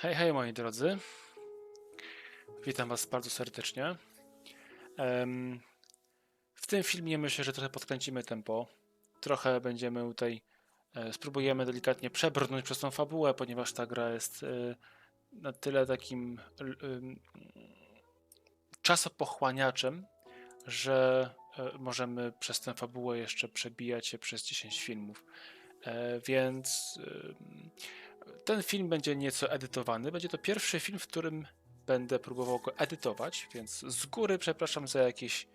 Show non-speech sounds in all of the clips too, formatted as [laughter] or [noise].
Hej, hej moi drodzy. Witam was bardzo serdecznie. W tym filmie myślę, że trochę podkręcimy tempo. Trochę będziemy tutaj, e, spróbujemy delikatnie przebrnąć przez tą fabułę, ponieważ ta gra jest e, na tyle takim czasopochłaniaczem, że e, możemy przez tę fabułę jeszcze przebijać się przez 10 filmów. Więc ten film będzie nieco edytowany. Będzie to pierwszy film, w którym będę próbował go edytować, więc z góry przepraszam za jakieś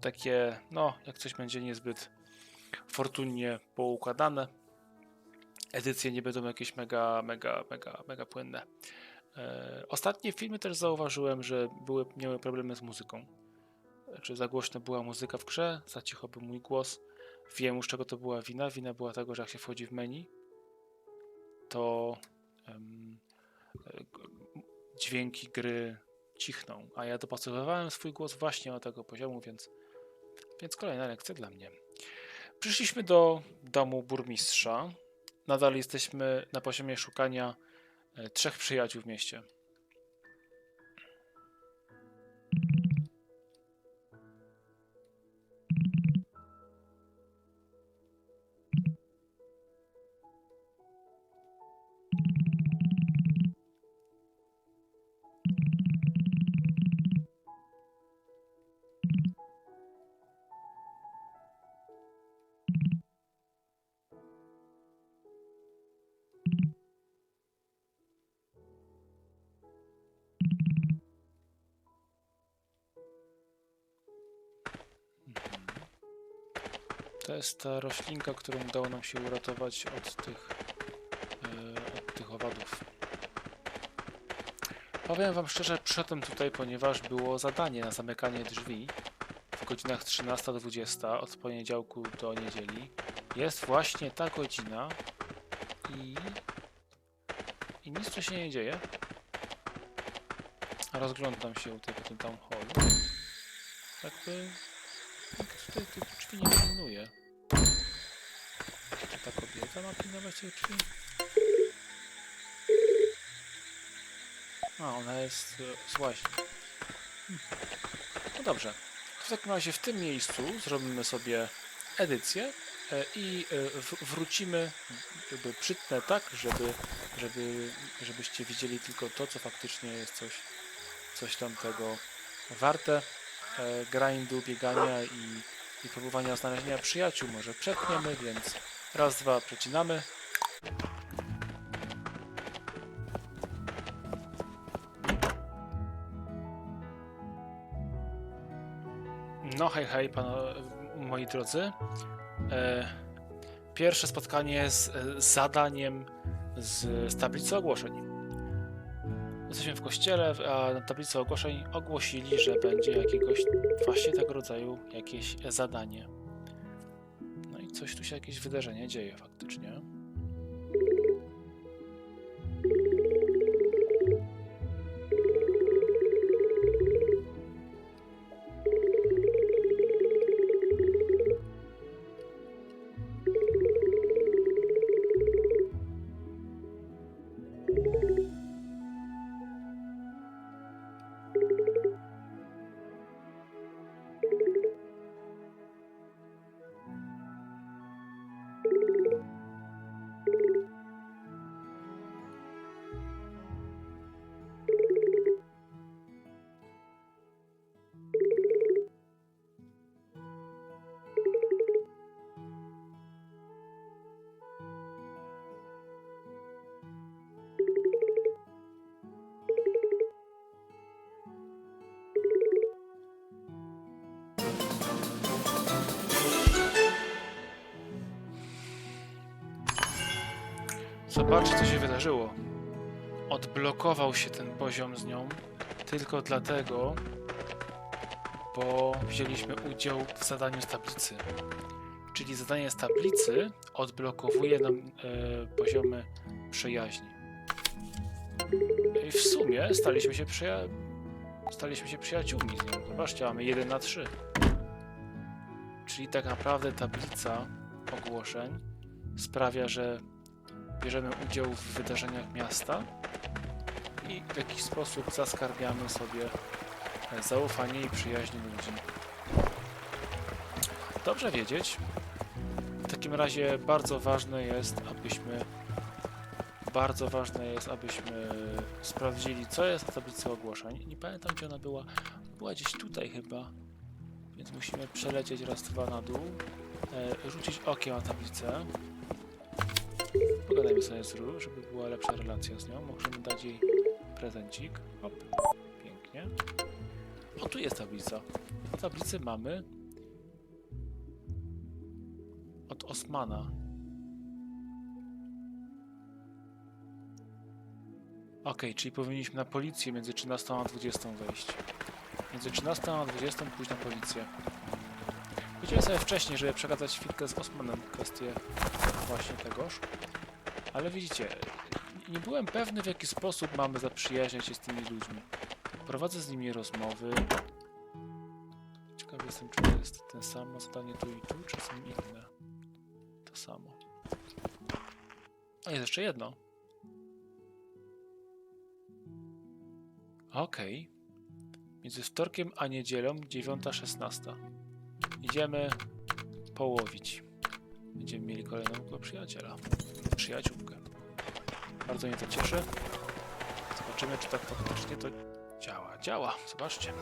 takie, no, jak coś będzie niezbyt fortunnie poukładane. Edycje nie będą jakieś mega, mega, mega, mega płynne. E, ostatnie filmy też zauważyłem, że były, miały problemy z muzyką. Czy za głośno była muzyka w grze, za cicho był mój głos. Wiem już czego to była wina. Wina była tego, że jak się wchodzi w menu, to g- dźwięki gry cichną, a ja dopasowywałem swój głos właśnie do tego poziomu, więc, więc kolejna lekcja dla mnie. Przyszliśmy do domu burmistrza. Nadal jesteśmy na poziomie szukania e, trzech przyjaciół w mieście. To jest ta roślinka, którą udało nam się uratować od tych, e, od tych owadów. Powiem wam szczerze, przyszedłem tutaj, ponieważ było zadanie na zamykanie drzwi w godzinach 13-20 od poniedziałku do niedzieli. Jest właśnie ta godzina i, i nic tu się nie dzieje. Rozglądam się tutaj po tym town hallu. Jakby nikt tutaj tych nie pilnuje. Czy ta kobieta ma pilnować tych drzwi? A, ona jest e, z. Hmm. No dobrze. W takim razie w tym miejscu zrobimy sobie edycję e, i e, wrócimy, jakby przytnę tak, żeby, żeby, żebyście widzieli tylko to, co faktycznie jest coś, coś tamtego warte e, grindu, biegania i, i próbowania znalezienia przyjaciół. Może przepniemy, więc raz, dwa, przecinamy. No hej, hej, pano, moi drodzy. E, pierwsze spotkanie z, z zadaniem z, z tablicy ogłoszeń. Jesteśmy w kościele, a na tablicy ogłoszeń ogłosili, że będzie jakiegoś właśnie tego rodzaju jakieś zadanie. No i coś tu się jakieś wydarzenie dzieje faktycznie. Zobaczcie, co się wydarzyło. Odblokował się ten poziom z nią tylko dlatego, bo wzięliśmy udział w zadaniu z tablicy. Czyli zadanie z tablicy odblokowuje nam e, poziomy przyjaźni. I w sumie staliśmy się, przyja- staliśmy się przyjaciółmi z nią. Zobaczcie, mamy 1 na 3. Czyli tak naprawdę tablica ogłoszeń sprawia, że bierzemy udział w wydarzeniach miasta i w jakiś sposób zaskarbiamy sobie e, zaufanie i przyjaźń ludzi. Dobrze wiedzieć. W takim razie bardzo ważne jest, abyśmy bardzo ważne jest, abyśmy sprawdzili, co jest na tablicy ogłoszeń. Nie pamiętam, gdzie ona była. Była gdzieś tutaj chyba. Więc musimy przelecieć raz, dwa na dół. E, rzucić okiem na tablicę. Pogadajmy sobie z Ru, żeby była lepsza relacja z nią. Możemy dać jej prezencik. Hop. Pięknie. O, tu jest tablica. Na tablicy mamy od Osmana. Okej, czyli powinniśmy na policję między 13 a 20 wejść. Między 13 a 20 pójść na policję. Powiedziałem sobie wcześniej, żeby przegadać chwilkę z Osmanem kwestię właśnie tegoż. Ale widzicie, nie byłem pewny w jaki sposób mamy zaprzyjaźniać się z tymi ludźmi. Prowadzę z nimi rozmowy. Ciekawy jestem, czy to jest ten samo zadanie tu i tu, czy są inne. To samo. A jest jeszcze jedno. Okej. Między wtorkiem a niedzielą 9.16. Idziemy połowić. Będziemy mieli kolejnego przyjaciela. Przyjaciółkę. Bardzo mnie to cieszy. Zobaczymy, czy tak faktycznie to działa. Działa, zobaczcie.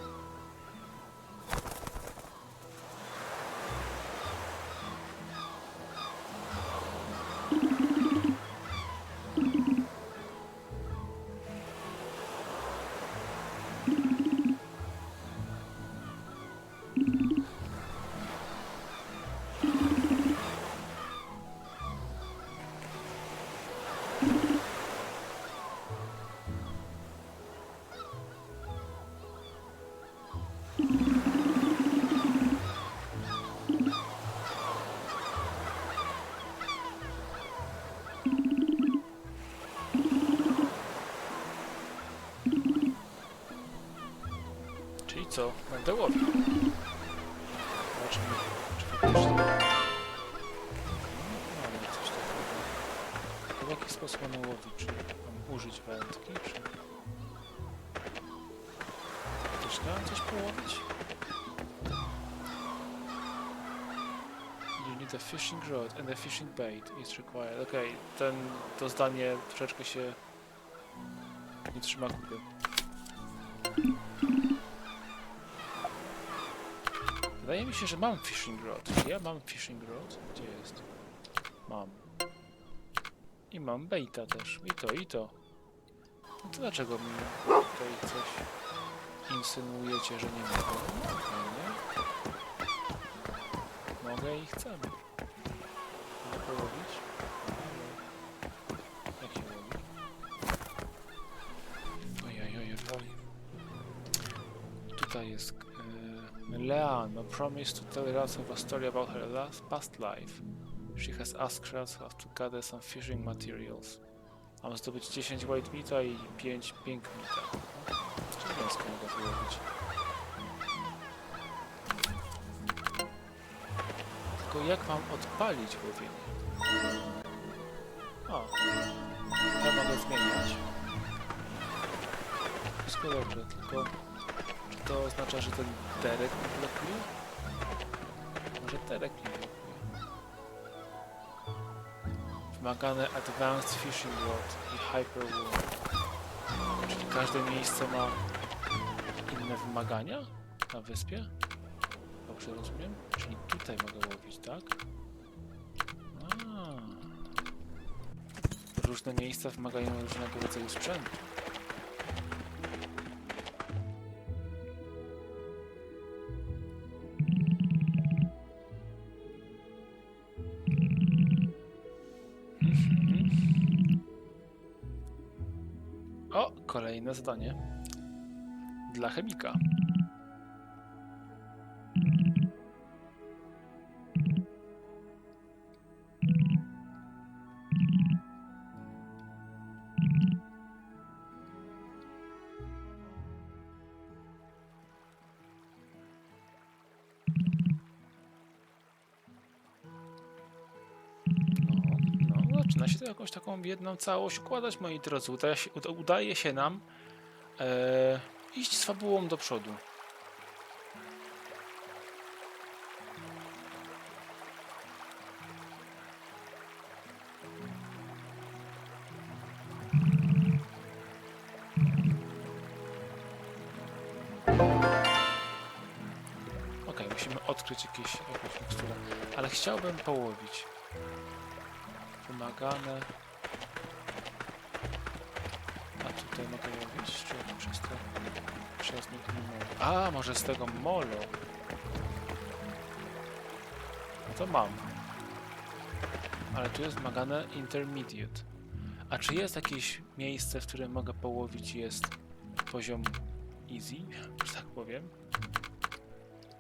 Co? Będę łowił. Zobaczymy, czy faktycznie... Mamy coś takiego. W jaki sposób mamy łowić? Czy mam użyć wędki, czy... Faktycznie mam coś połowić? You need a fishing rod and a fishing bait is required. Okej, ten, to zdanie troszeczkę się nie trzyma kupy. Wydaje mi się, że mam fishing rod. Ja mam fishing rod? Gdzie jest? Mam. I mam baita też. I to, i to. No to dlaczego mi tutaj coś insynuujecie, że nie mogę? Fajnie. Mogę i chcemy. Mogę połowić? Jak się oj. Tutaj jest e, Leanne a promise to tell of a story about her last past life. She has asked how to gather some fishing materials. Mam zdobyć 10 white meata i 5 pink meata. Czy węskę mogę wyłowić? Tylko jak mam odpalić łowienie? O, ja mogę zmieniać. Wszystko dobrze, tylko to oznacza, że ten derek mi blokuje? Może derek mi blokuje. Wymagane Advanced Fishing Rod i Hyper Wool. Czyli każde miejsce ma inne wymagania na wyspie? Dobrze rozumiem? Czyli tutaj mogę łowić, tak? A. Różne miejsca wymagają różnego rodzaju sprzętu. Zadanie dla chemika. Zaczyna się to jakąś taką jedną całość układać, moi drodzy. Udaje się, uda, udaje się nam e, iść z fabułą do przodu. Okej, musimy odkryć jakieś, jakąś miksturę. Ale chciałbym połowić. Wymagane. A tutaj mogę łowić? Czy ja przez te... Przez nich nie mogę? A, może z tego molo. To mam. Ale tu jest wymagane intermediate. A czy jest jakieś miejsce, w którym mogę połowić jest poziom easy, że tak powiem?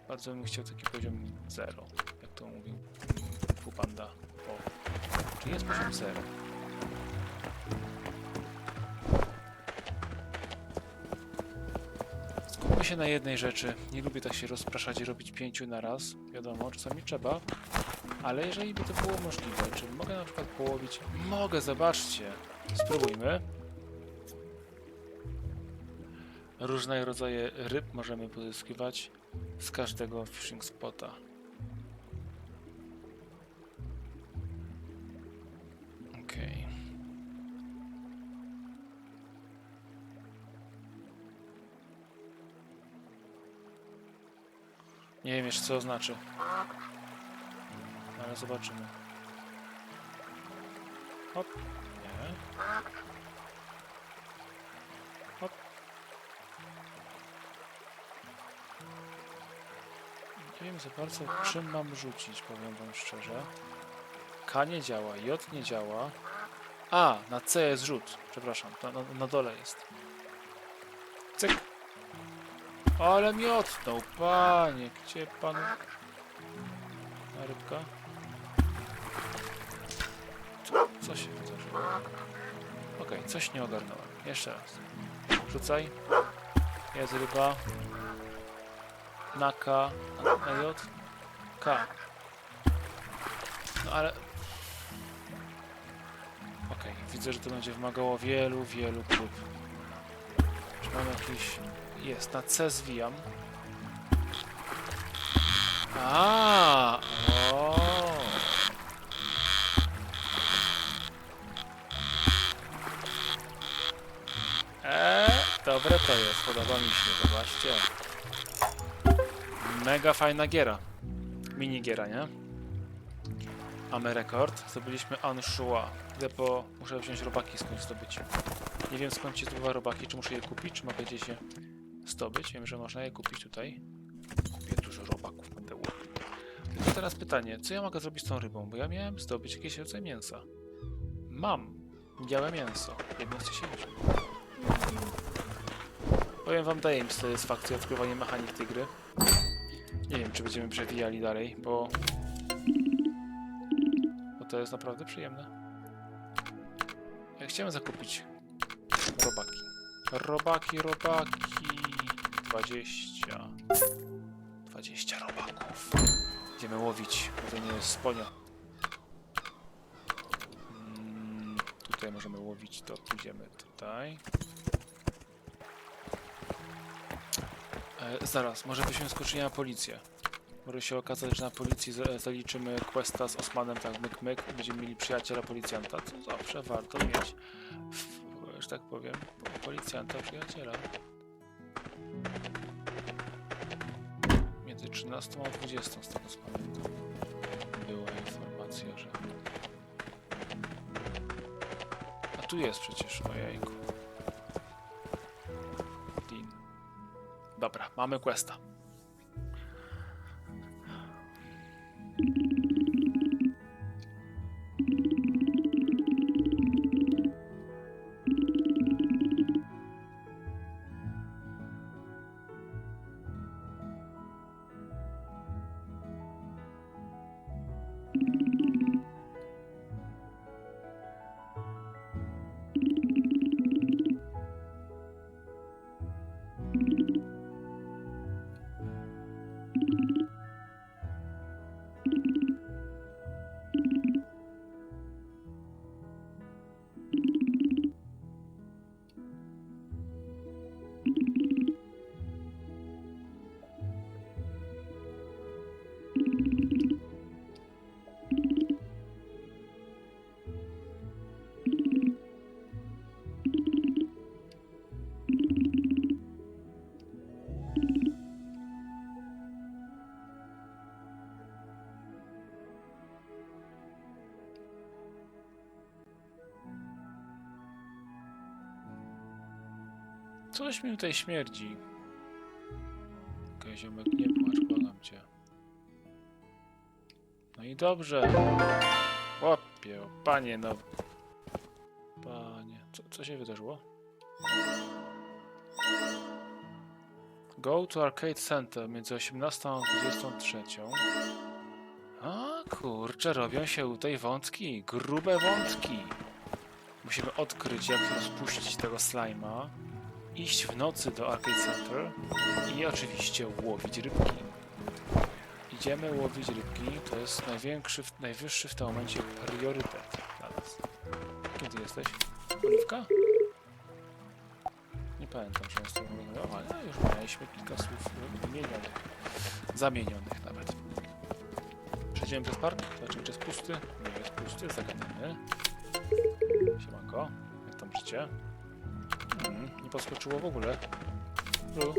Bardzo bym chciał taki poziom 0, jak to mówił Fu Panda. O. Czy jest poziom 0? Skupmy się na jednej rzeczy. Nie lubię tak się rozpraszać i robić pięciu na raz. Wiadomo, czasami trzeba. Ale jeżeli by to było możliwe, czy mogę na przykład połowić... Mogę, zobaczcie. Spróbujmy. Różne rodzaje ryb możemy pozyskiwać z każdego fishing spota. Nie wiem jeszcze co oznaczy. Ale zobaczymy. Hop. Nie. Hop. Nie wiem za bardzo czym mam rzucić, powiem wam szczerze. K nie działa, J nie działa. A, na C jest rzut. Przepraszam, to na, na dole jest. Cyk. Ale mi odtnął, panie. Gdzie pan... A rybka? Co, co się wydarzyło? Okej, coś nie ogarnąłem. Jeszcze raz. Rzucaj. Jest ryba. Na K. Na, na J. K. No ale... Okej, widzę, że to będzie wymagało wielu, wielu prób. Czy mam jakiś... Jest, na C zwijam. A, o. Eee, dobre to jest, podoba mi się, zobaczcie. Mega fajna giera. Mini giera, nie? Mamy rekord. Zdobyliśmy Anshua. Idę po... Muszę wziąć robaki skądś zdobyć. Nie wiem skąd się zdobywa robaki, czy muszę je kupić, czy mogę gdzieś je zdobyć. Wiem, że można je kupić tutaj. Kupię dużo robaków, będę łowił. Tylko teraz pytanie, co ja mogę zrobić z tą rybą? Bo ja miałem zdobyć jakiś rodzaj mięsa. Mam białe mięso. Jedno z 10. Powiem wam, daje mi satysfakcję odkrywanie mechanik tej gry. Nie wiem, czy będziemy przewijali dalej, bo... Bo to jest naprawdę przyjemne. Ja chciałem zakupić robaki. Robaki, robaki. 20. 20 robaków. Idziemy łowić, bo to nie jest sponia. Mm, tutaj możemy łowić, to pójdziemy tutaj. E, zaraz, może byśmy skoczyli na policję. Może się okazać, że na policji za- zaliczymy questa z Osmanem, tak myk myk, będziemy mieli przyjaciela policjanta, co zawsze warto mieć, w, że tak powiem, policjanta przyjaciela. Między 13 a 20 z tego pamiętam była informacja, że... A tu jest przecież, ojejku. Dean. Dobra, mamy questa. Coś mi tutaj śmierdzi. Okej, ziomek, nie płacz, błagam cię. No i dobrze. Łapie, o panie, no. Panie, co, co się wydarzyło? Go to Arcade Center między 18 a 23. A kurczę, robią się tutaj wątki, grube wątki. Musimy odkryć, jak rozpuścić tego slajma, iść w nocy do Arcade Center i oczywiście łowić rybki. Idziemy łowić rybki, to jest największy, najwyższy w tym momencie priorytet dla nas. Kim ty jesteś? Oliwka? Nie pamiętam, że jest to ale już mieliśmy kilka słów wymienionych. Zamienionych nawet. Przejdziemy przez park, zobaczymy czy jest pusty. Nie jest pusty, zagadamy. Siemanko, jak tam życie? Mm, nie podskoczyło w ogóle. Ru.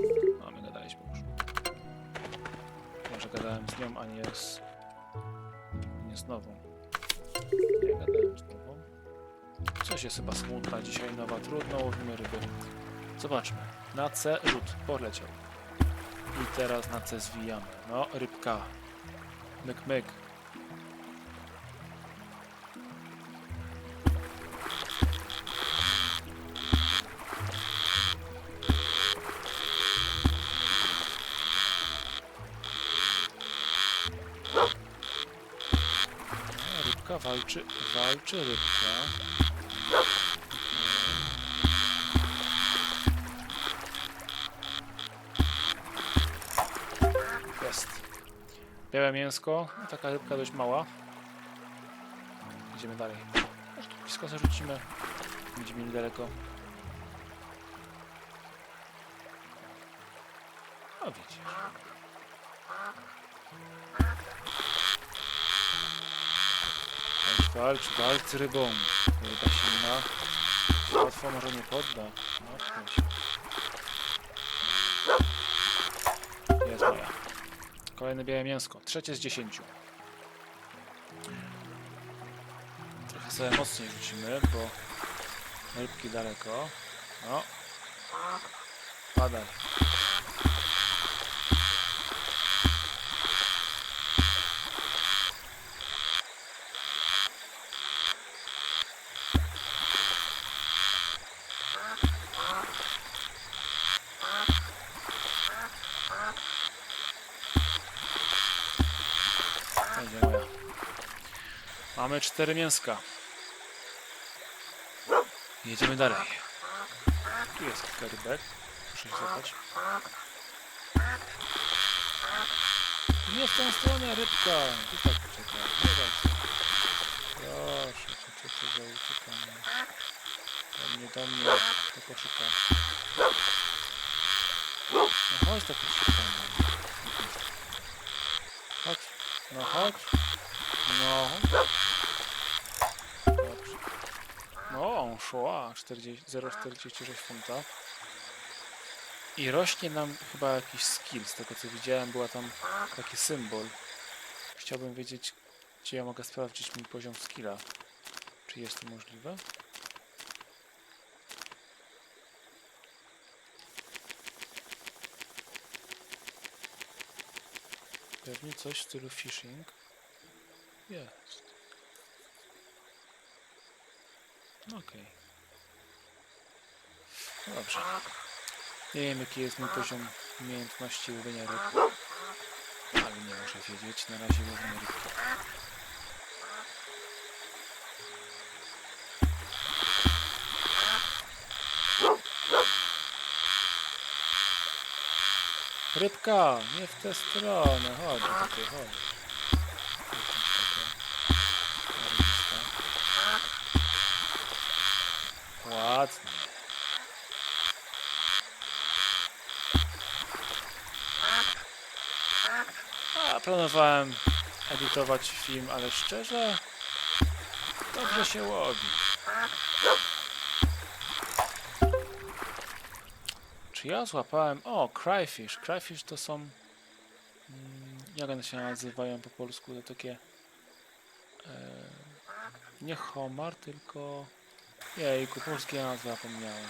A my gadaliśmy już. Może gadałem z nią, a nie z... nie z nową. Nie gadałem z nową. Coś jest chyba smutna dzisiaj nowa. Trudno łowimy ryby. Zobaczmy. Na C rzut. Poleciał. I teraz na C zwijamy. No, rybka. Myk, myk. Walczy, walczy rybka. Jest. Białe mięsko, taka rybka dość mała. Idziemy dalej. Blisko zarzucimy. Będziemy mieli daleko. Walcz, walcz, rybą. Ryba silna. Łatwo może nie podda. Się. Jest moja. Kolejne białe mięsko. Trzecie z dziesięciu. Trochę sobie mocniej rzucimy, bo rybki daleko. No. Padaj. Będzie moja. Mamy cztery mięska. Jedziemy dalej. Tu jest kilka rybek. Muszę się złapać. Nie w tą stronę rybka. Tu tak. Nie tak. Proszę cię, co to za uciekanie. Do mnie, do mnie. Do koszyka. No chodź tak uciekanie. Chodź. No chodź. No. Szła. 40 0,46 funta. I rośnie nam chyba jakiś skill. Z tego co widziałem, była tam taki symbol. Chciałbym wiedzieć, gdzie ja mogę sprawdzić mój poziom skilla. Czy jest to możliwe? Pewnie coś w stylu phishing. Jest. Okej. No dobrze. Nie wiem jaki jest mój poziom umiejętności łowienia ryb. Ale nie muszę wiedzieć. Na razie łowimy rybki. Rybka, nie w tę stronę. Chodź tutaj, chodź. A, planowałem edytować film, ale szczerze, dobrze się łowi. Czy ja złapałem... O, cryfish. Cryfish to są... mm, Jak one się nazywają po polsku? To takie... E, nie homar, tylko... Jejku, polskie nazwy zapomniałem.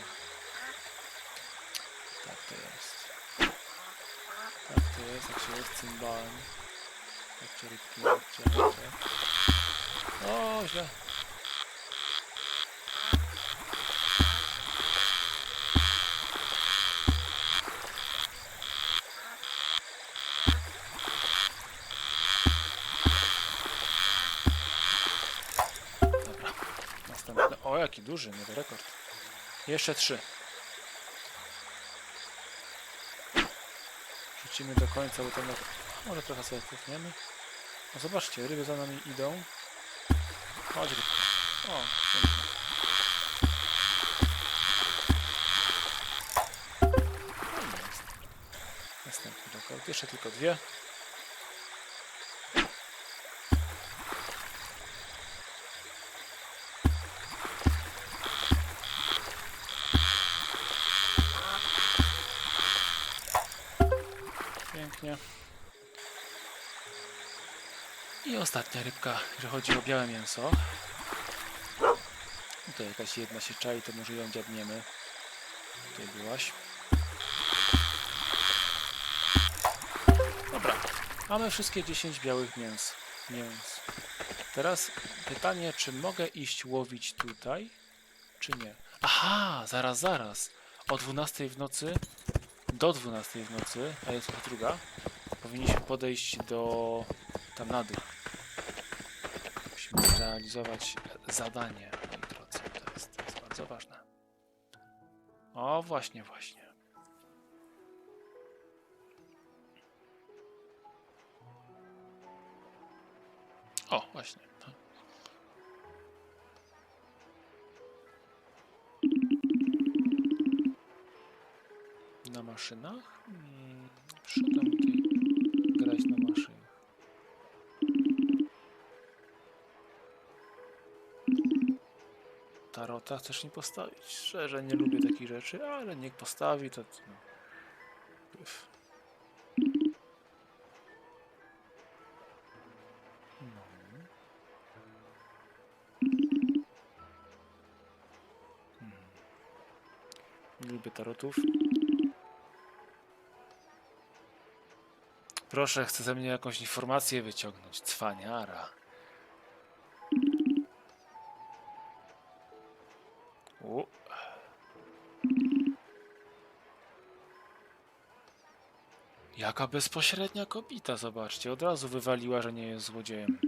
Tak to jest. Tak to jest, jak się jest cymbałem. Chodźcie rybki, chodźcie, chodźcie. O, źle. Dobra, następny. O, jaki duży, nowy rekord. Jeszcze trzy. Rzucimy do końca, bo na... może trochę sobie cofniemy. No zobaczcie, ryby za nami idą. Chodź rybka. O, pięknie. Następny rekord. Jeszcze tylko dwie. Ostatnia rybka, że chodzi o białe mięso. Tutaj jakaś jedna się czai, to może ją dziabniemy. Tutaj byłaś. Dobra, mamy wszystkie 10 białych mięs. mięs. Teraz pytanie, czy mogę iść łowić tutaj, czy nie? Aha, zaraz, zaraz. O 12 w nocy do 12 w nocy, a jest druga, powinniśmy podejść do tam na dół. Zrealizować zadanie, moi drodzy. To jest, to jest bardzo ważne. O, właśnie, właśnie. O, właśnie. Na maszynach? Mm, tutaj Tarota chcesz nie postawić? Szczerze nie lubię takich rzeczy, ale niech postawi to... No. Hmm. Lubię tarotów. Proszę, chce ze mnie jakąś informację wyciągnąć. Cwaniara. Jaka bezpośrednia kobita, zobaczcie. Od razu wywaliła, że nie jest złodziejem.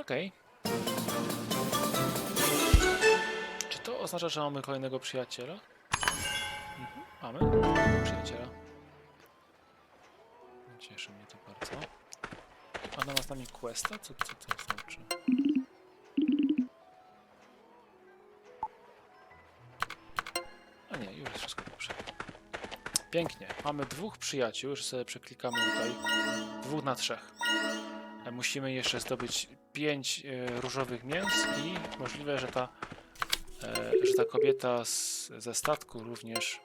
Okej. Czy oznacza, że mamy kolejnego przyjaciela? Mhm, mamy przyjaciela. Cieszy mnie to bardzo. Ona ma z nami questa? Co, co to znaczy? A nie, już jest wszystko dobrze. Pięknie. Mamy dwóch przyjaciół, już sobie przeklikamy tutaj. Dwóch na trzech. E, Musimy jeszcze zdobyć pięć e, różowych mięs i możliwe, że ta, że ta kobieta z, ze statku również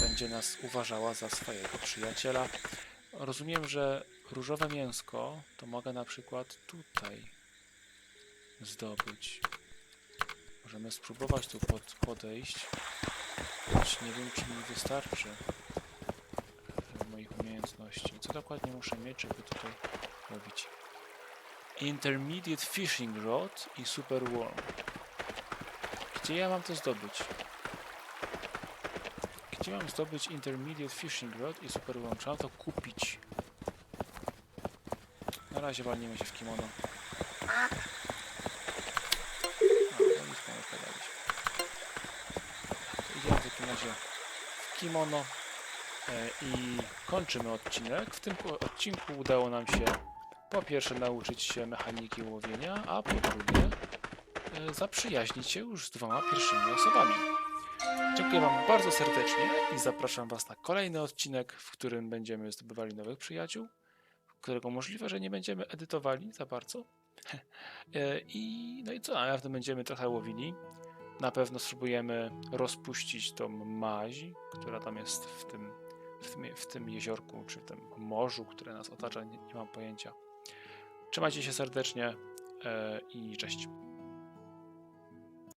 będzie nas uważała za swojego przyjaciela. Rozumiem, że różowe mięsko to mogę na przykład tutaj zdobyć. Możemy spróbować tu pod, podejść. Choć nie wiem, czy mi wystarczy e, moich umiejętności. Co dokładnie muszę mieć, żeby tutaj robić? Intermediate Fishing Rod i Super Worm. Gdzie ja mam to zdobyć? Gdzie mam zdobyć Intermediate Fishing Rod i Super Worm? Trzeba to kupić. Na razie walnijmy się w kimono. A, no nic podaliśmy. To Idziemy w takim razie w kimono e, i kończymy odcinek. W tym odcinku udało nam się po pierwsze nauczyć się mechaniki łowienia, a po drugie zaprzyjaźnić się już z dwoma pierwszymi osobami. Dziękuję Wam bardzo serdecznie i zapraszam Was na kolejny odcinek, w którym będziemy zdobywali nowych przyjaciół, którego możliwe, że nie będziemy edytowali za bardzo. [laughs] E, I no i co, a w tym będziemy trochę łowili. Na pewno spróbujemy rozpuścić tą maź, która tam jest w tym, w tym, w tym jeziorku, czy tym morzu, które nas otacza, nie, nie mam pojęcia. Trzymajcie się serdecznie e, i cześć.